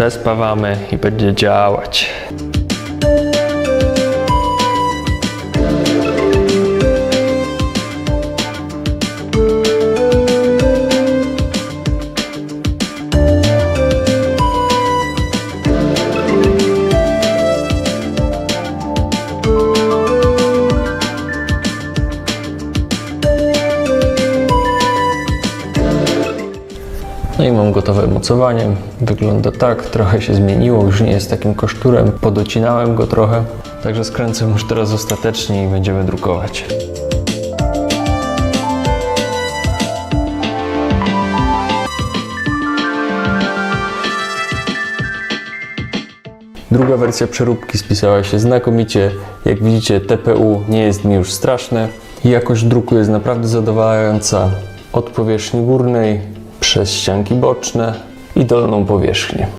Przespawamy i będzie działać. No i mam gotowe mocowanie. Wygląda tak, trochę się zmieniło, już nie jest takim koszturem. Podocinałem go trochę, także skręcę już teraz ostatecznie i będziemy drukować. Druga wersja przeróbki spisała się znakomicie. Jak widzicie, TPU nie jest mi już straszne. Jakość druku jest naprawdę zadowalająca. Od powierzchni górnej, przez ścianki boczne i dolną powierzchnię.